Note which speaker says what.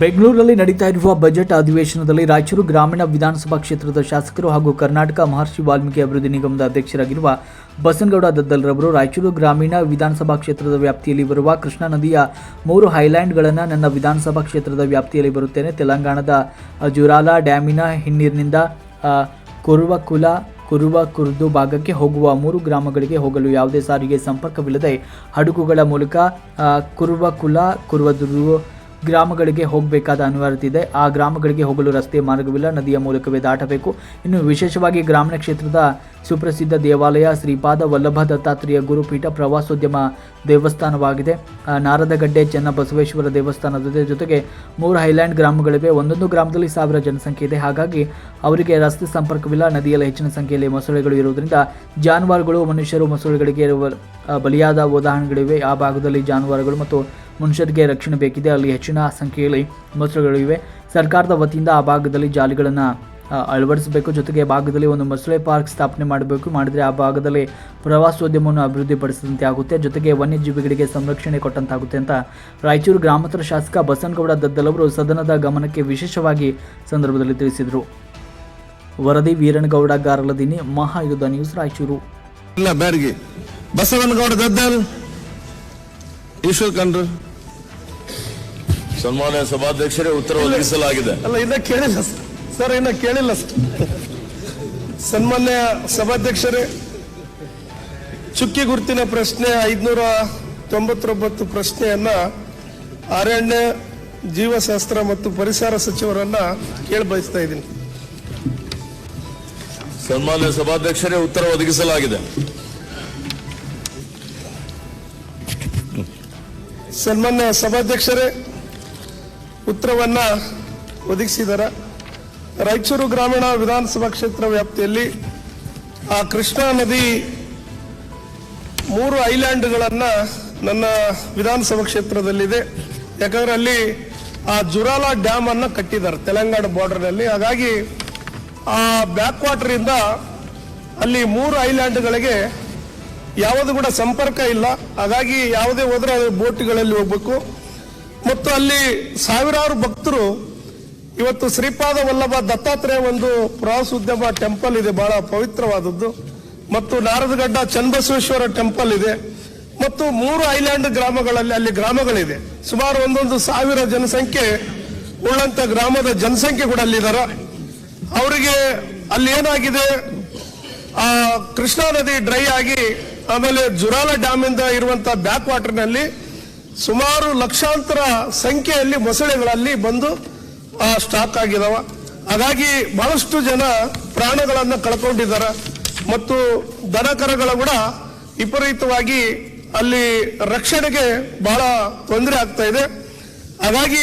Speaker 1: ಬೆಂಗಳೂರಲ್ಲಿ ನಡೀತಾ ಇರುವ ಬಜೆಟ್ ಅಧಿವೇಶನದಲ್ಲಿ ರಾಯಚೂರು ಗ್ರಾಮೀಣ ವಿಧಾನಸಭಾ ಕ್ಷೇತ್ರದ ಶಾಸಕರು ಹಾಗೂ ಕರ್ನಾಟಕ ಮಹರ್ಷಿ ವಾಲ್ಮೀಕಿ ಅಭಿವೃದ್ಧಿ ನಿಗಮದ ಅಧ್ಯಕ್ಷರಾಗಿರುವ ಬಸನಗೌಡ ದದ್ದಲ್ರವರು ರಾಯಚೂರು ಗ್ರಾಮೀಣ ವಿಧಾನಸಭಾ ಕ್ಷೇತ್ರದ ವ್ಯಾಪ್ತಿಯಲ್ಲಿ ಬರುವ ಕೃಷ್ಣಾ ನದಿಯ ಮೂರು ಹೈಲ್ಯಾಂಡ್ಗಳನ್ನು ನನ್ನ ವಿಧಾನಸಭಾ ಕ್ಷೇತ್ರದ ವ್ಯಾಪ್ತಿಯಲ್ಲಿ ಬರುತ್ತೇನೆ. ತೆಲಂಗಾಣದ ಜುರಾಲ ಡ್ಯಾಮಿನ ಹಿನ್ನೀರಿನಿಂದ ಕುರುವಕುಲ ಕುರುವ ಕುರ್ದು ಭಾಗಕ್ಕೆ ಹೋಗುವ ಮೂರು ಗ್ರಾಮಗಳಿಗೆ ಹೋಗಲು ಯಾವುದೇ ಸಾರಿಗೆ ಸಂಪರ್ಕವಿಲ್ಲದೆ, ಹಡಗುಗಳ ಮೂಲಕ ಕುರುವಕುಲ ಕುರುವದುರು ಗ್ರಾಮಗಳಿಗೆ ಹೋಗಬೇಕಾದ ಅನಿವಾರ್ಯತೆ ಇದೆ. ಆ ಗ್ರಾಮಗಳಿಗೆ ಹೋಗಲು ರಸ್ತೆ ಮಾರ್ಗವಿಲ್ಲ. ನದಿಯ ಮೂಲಕವೇ ದಾಟಬೇಕು. ಇನ್ನು ವಿಶೇಷವಾಗಿ ಗ್ರಾಮೀಣ ಕ್ಷೇತ್ರದ ಸುಪ್ರಸಿದ್ಧ ದೇವಾಲಯ ಶ್ರೀಪಾದ ವಲ್ಲಭ ದತ್ತಾತ್ರೇಯ ಗುರುಪೀಠ ಪ್ರವಾಸೋದ್ಯಮ ದೇವಸ್ಥಾನವಾಗಿದೆ. ನಾರದಗಡ್ಡೆ ಚೆನ್ನಬಸವೇಶ್ವರ ದೇವಸ್ಥಾನದ ಜೊತೆಗೆ ಮೂರು ಹೈಲ್ಯಾಂಡ್ ಗ್ರಾಮಗಳಿವೆ. ಒಂದೊಂದು ಗ್ರಾಮದಲ್ಲಿ ಸಾವಿರ ಜನಸಂಖ್ಯೆ ಇದೆ. ಹಾಗಾಗಿ ಅವರಿಗೆ ರಸ್ತೆ ಸಂಪರ್ಕವಿಲ್ಲ. ನದಿಯಲ್ಲಿ ಹೆಚ್ಚಿನ ಸಂಖ್ಯೆಯಲ್ಲಿ ಮೊಸಳೆಗಳು ಇರುವುದರಿಂದ ಜಾನುವಾರುಗಳು ಮನುಷ್ಯರು ಮೊಸಳೆಗಳಿಗೆ ಬಲಿಯಾದ ಉದಾಹರಣೆಗಳಿವೆ. ಆ ಭಾಗದಲ್ಲಿ ಜಾನುವಾರುಗಳು ಮತ್ತು ಮನುಷ್ಯರಿಗೆ ರಕ್ಷಣೆ ಬೇಕಿದೆ, ಅಲ್ಲಿ ಹೆಚ್ಚಿನ ಸಂಖ್ಯೆಯಲ್ಲಿ ಮೊಸಳೆಗಳಿವೆ ಸರ್ಕಾರದ ವತಿಯಿಂದ ಆ ಭಾಗದಲ್ಲಿ ಜಾಲಿಗಳನ್ನು ಅಳವಡಿಸಬೇಕು. ಜೊತೆಗೆ ಭಾಗದಲ್ಲಿ ಒಂದು ಮೊಸಳೆ ಪಾರ್ಕ್ ಸ್ಥಾಪನೆ ಮಾಡಬೇಕು. ಮಾಡಿದರೆ ಆ ಭಾಗದಲ್ಲಿ ಪ್ರವಾಸೋದ್ಯಮವನ್ನು ಅಭಿವೃದ್ಧಿಪಡಿಸಿದಂತೆ ಆಗುತ್ತೆ. ಜೊತೆಗೆ ವನ್ಯಜೀವಿಗಳಿಗೆ ಸಂರಕ್ಷಣೆ ಕೊಟ್ಟಂತಾಗುತ್ತೆ ಅಂತ ರಾಯಚೂರು ಗ್ರಾಮಾಂತರ ಶಾಸಕ ಬಸನಗೌಡ ದದ್ದಲ್ ಅವರು ಸದನದ ಗಮನಕ್ಕೆ ವಿಶೇಷವಾಗಿ ಸಂದರ್ಭದಲ್ಲಿ ತಿಳಿಸಿದರು. ವರದಿ ವೀರನಗೌಡ ಗಾರಲದಿನಿ, ಮಹಾಯುದ್ಧ ನ್ಯೂಸ್ ರಾಯಚೂರು.
Speaker 2: ಬಸವನಗೌಡ ದದ್ದಲ್
Speaker 3: ಸನ್ಮಾನ್ಯ ಸಭಾಧ್ಯಕ್ಷರೇ ಉತ್ತರ ಒದಗಿಸಲಾಗಿದೆ.
Speaker 2: ಅಲ್ಲ ಇನ್ನ ಕೇಳಿಲ್ಲ. ಸರ್. ಸರ್ ಇನ್ನ ಕೇಳಿಲ್ಲ. ಸರ್ ಸನ್ಮಾನ್ಯ ಸಭಾಧ್ಯಕ್ಷರೇ ಚುಕ್ಕಿ ಗುರುತಿನ ಪ್ರಶ್ನೆ ಐದ್ನೂರ ತೊಂಬತ್ತೊಂಬತ್ತು ಪ್ರಶ್ನೆಯನ್ನ ಅರಣ್ಯ ಜೀವಶಾಸ್ತ್ರ ಮತ್ತು ಪರಿಸರ ಸಚಿವರನ್ನ ಕೇಳಿ ಬಯಸ್ತಾ ಇದ್ದೀನಿ.
Speaker 3: ಸನ್ಮಾನ್ಯ ಸಭಾಧ್ಯಕ್ಷರೇ ಉತ್ತರ ಒದಗಿಸಲಾಗಿದೆ.
Speaker 2: ಸನ್ಮಾನ್ಯ ಸಭಾಧ್ಯಕ್ಷರೇ ಉತ್ತರವನ್ನ ಒದಗಿಸಿದರ. ರಾಯಚೂರು ಗ್ರಾಮೀಣ ವಿಧಾನಸಭಾ ಕ್ಷೇತ್ರ ವ್ಯಾಪ್ತಿಯಲ್ಲಿ ಆ ಕೃಷ್ಣಾ ನದಿ ಮೂರು ಐಲ್ಯಾಂಡ್ಗಳನ್ನ ನನ್ನ ವಿಧಾನಸಭಾ ಕ್ಷೇತ್ರದಲ್ಲಿದೆ. ಯಾಕಂದ್ರೆ ಅಲ್ಲಿ ಆ ಜುರಾಲಾ ಡ್ಯಾಮ್ ಅನ್ನ ಕಟ್ಟಿದ್ದಾರೆ ತೆಲಂಗಾಣ ಬಾರ್ಡರ್ನಲ್ಲಿ. ಹಾಗಾಗಿ ಆ ಬ್ಯಾಕ್ ವಾಟರ್ ಇಂದ ಅಲ್ಲಿ ಮೂರು ಐಲ್ಯಾಂಡ್ಗಳಿಗೆ ಯಾವುದು ಕೂಡ ಸಂಪರ್ಕ ಇಲ್ಲ. ಹಾಗಾಗಿ ಯಾವುದೇ ಹೋದ್ರೆ ಬೋಟ್ಗಳಲ್ಲಿ ಹೋಗ್ಬೇಕು. ಮತ್ತು ಅಲ್ಲಿ ಸಾವಿರಾರು ಭಕ್ತರು ಇವತ್ತು ಶ್ರೀಪಾದ ವಲ್ಲಭ ದತ್ತಾತ್ರೇಯ ಒಂದು ಪ್ರವಾಸೋದ್ಯಮ ಟೆಂಪಲ್ ಇದೆ, ಬಹಳ ಪವಿತ್ರವಾದದ್ದು. ಮತ್ತು ನಾರದಗಡ್ಡ ಚನ್ನಬಸವೇಶ್ವರ ಟೆಂಪಲ್ ಇದೆ. ಮತ್ತು ಮೂರು ಐಲ್ಯಾಂಡ್ ಗ್ರಾಮಗಳಲ್ಲಿ ಅಲ್ಲಿ ಗ್ರಾಮಗಳಿದೆ. ಸುಮಾರು ಒಂದೊಂದು ಸಾವಿರ ಜನಸಂಖ್ಯೆ ಉಳ್ಳಂತ ಗ್ರಾಮದ ಜನಸಂಖ್ಯೆ ಕೂಡ ಅಲ್ಲಿದ್ದಾರೆ ಅವರಿಗೆ ಅಲ್ಲಿ ಏನಾಗಿದೆ? ಆ, ಕೃಷ್ಣಾ ನದಿ ಡ್ರೈ ಆಗಿ ಆಮೇಲೆ ಜುರಾಲ ಡ್ಯಾಮ್ ಇಂದ ಇರುವಂತಹ ಬ್ಯಾಕ್ ವಾಟರ್ನಲ್ಲಿ ಸುಮಾರು ಲಕ್ಷಾಂತರ ಸಂಖ್ಯೆಯಲ್ಲಿ ಮೊಸಳೆಗಳಲ್ಲಿ ಬಂದು, ಆ ಸ್ಟಾಕ್ ಆಗಿದಾವ. ಹಾಗಾಗಿ ಬಹಳಷ್ಟು ಜನ ಪ್ರಾಣಗಳನ್ನು ಕಳ್ಕೊಂಡಿದ್ದಾರೆ ಮತ್ತು ದನಕರಗಳ ಕೂಡ ವಿಪರೀತವಾಗಿ ಅಲ್ಲಿ ರಕ್ಷಣೆಗೆ ಬಹಳ ತೊಂದರೆ ಆಗ್ತಾ ಇದೆ. ಹಾಗಾಗಿ